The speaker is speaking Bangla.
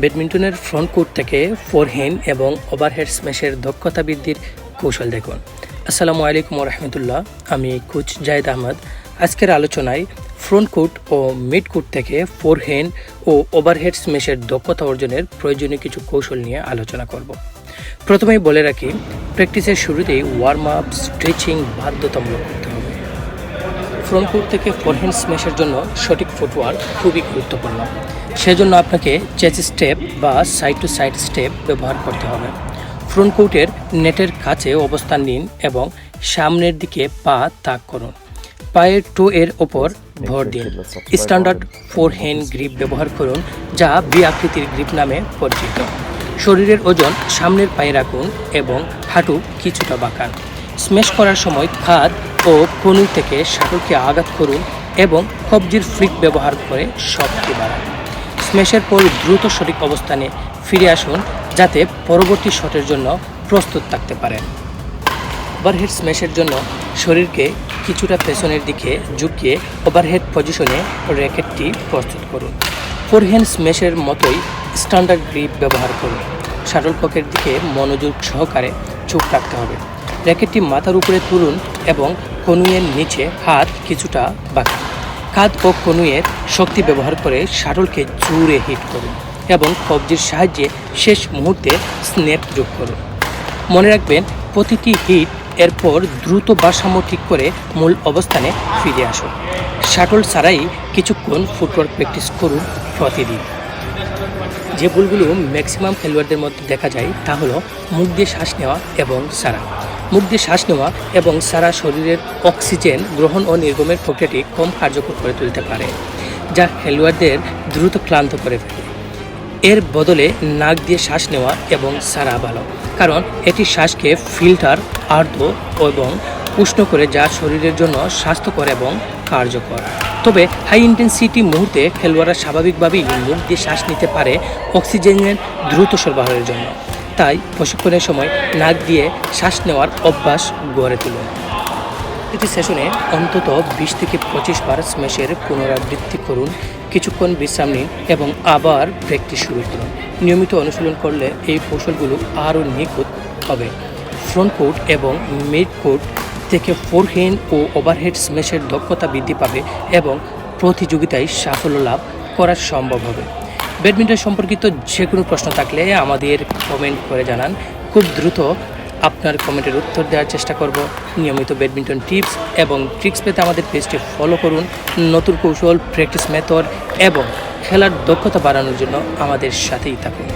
ব্যাডমিন্টনের ফ্রন্ট কোর্ট থেকে ফোরহ্যান্ড এবং ওভারহেড স্ম্যাশের দক্ষতা বৃদ্ধির কৌশল দেখুন। আসসালামু আলাইকুম রহমতুল্লাহ। আমি কোচ জায়েদ আহমদ। আজকের আলোচনায় ফ্রন্ট কোর্ট ও মিড কোর্ট থেকে ফোরহ্যান্ড ও ওভারহেড স্ম্যাশের দক্ষতা অর্জনের প্রয়োজনীয় কিছু কৌশল নিয়ে আলোচনা করব। প্রথমেই বলে রাখি, প্র্যাকটিসের শুরুতেই ওয়ার্ম আপ স্ট্রেচিং বাধ্যতামূলক ফ্রন্ট কোর্ট থেকে ফোরহ্যান্ড স্ম্যাশের জন্য সঠিক ফুটওয়ার্ক খুবই গুরুত্বপূর্ণ। সেজন্য আপনাকে চেচ স্টেপ বা সাইড টু সাইড স্টেপ ব্যবহার করতে হবে। ফ্রন্ট কোর্টের নেটের কাছে অবস্থান নিন এবং সামনের দিকে পা তাক করুন। পায়ের টু এর ওপর ভর দিন। স্ট্যান্ডার্ড ফোর হ্যান্ড গ্রিপ ব্যবহার করুন, যা বি আকৃতির গ্রিপ নামে পরিচিত। শরীরের ওজন সামনের পায়ে রাখুন এবং হাঁটু কিছুটা বাঁকান। স্ম্যাশ করার সময় খাদ ও কনু থেকে শাটলকে আঘাত করুন এবং কবজির ফ্লিক ব্যবহার করে শক্তি বাড়ান। স্ম্যাশের পর দ্রুত সঠিক অবস্থানে ফিরে আসুন, যাতে পরবর্তী শটের জন্য প্রস্তুত থাকতে পারেন। ওভারহেড স্ম্যাশের জন্য শরীরকে কিছুটা পেছনের দিকে ঝুঁকিয়ে ওভারহেড পজিশনে র্যাকেটটি প্রস্তুত করুন। ফোরহ্যান্ড স্ম্যাশের মতোই স্ট্যান্ডার্ড গ্রিপ ব্যবহার করুন। শাটলককের দিকে মনোযোগ সহকারে চোখ রাখতে হবে। র্যাকেটটি মাথার উপরে তুলুন এবং কনুয়ের নিচে হাত কিছুটা বাঁকান কাঁধ ও কনুয়ের শক্তি ব্যবহার করে শাটলকে জোরে হিট করুন এবং কবজির সাহায্যে শেষ মুহূর্তে স্ন্যাপ যোগ করুন। মনে রাখবেন, প্রতিটি হিট এরপর দ্রুত ভারসাম্য ঠিক করে মূল অবস্থানে ফিরে আসুন। শাটল ছাড়াই কিছুক্ষণ ফুটবল প্র্যাকটিস করুন প্রতিদিন। যে ভুলগুলো ম্যাক্সিমাম খেলোয়াড়দের মধ্যে দেখা যায় তা হলো মুখ দিয়ে শ্বাস নেওয়া এবং সারা মুখ দিয়ে শ্বাস নেওয়া এবং সারা শরীরের অক্সিজেন গ্রহণ ও নির্গমের প্রক্রিয়াটি কম কার্যকর করে তুলতে পারে, যা খেলোয়াড়দের দ্রুত ক্লান্ত করে ফেলে। এর বদলে নাক দিয়ে শ্বাস নেওয়া এবং সারা ভালো কারণ এটি শ্বাসকে ফিল্টার, আর্দ্র এবং উষ্ণ করে যা শরীরের জন্য স্বাস্থ্যকর এবং কার্যকর। তবে হাই ইন্টেন্সিটি মুহূর্তে খেলোয়াড়রা স্বাভাবিকভাবেই মুখ দিয়ে শ্বাস নিতে পারে অক্সিজেনের দ্রুত সরবরাহের জন্য। তাই প্রশিক্ষণের সময় নাক দিয়ে শ্বাস নেওয়ার অভ্যাস গড়ে তুলুন প্রতি সেশনে অন্তত বিশ থেকে পঁচিশ বার স্ম্যাশের পুনরাবৃত্তি করুন, কিছুক্ষণ বিশ্রাম নিন এবং আবার প্র্যাকটিস শুরু করুন। নিয়মিত অনুশীলন করলে এই কৌশলগুলো আরও নিখুঁত হবে। ফ্রন্ট কোর্ট এবং মিড কোর্ট থেকে ফোরহ্যান্ড ও ওভারহেড স্ম্যাশের দক্ষতা বৃদ্ধি পাবে এবং প্রতিযোগিতায় সাফল্য লাভ করা সম্ভব হবে। ব্যাডমিন্টন সম্পর্কিত যে কোনো প্রশ্ন থাকলে আমাদের কমেন্ট করে জানান। খুব দ্রুত আপনার কমেন্টের উত্তর দেওয়ার চেষ্টা করব। নিয়মিত ব্যাডমিন্টন টিপস এবং ট্রিক্স পেতে আমাদের পেজটি ফলো করুন। নতুন কৌশল প্র্যাকটিস মেথড এবং খেলার দক্ষতা বাড়ানোর জন্য আমাদের সাথেই থাকুন।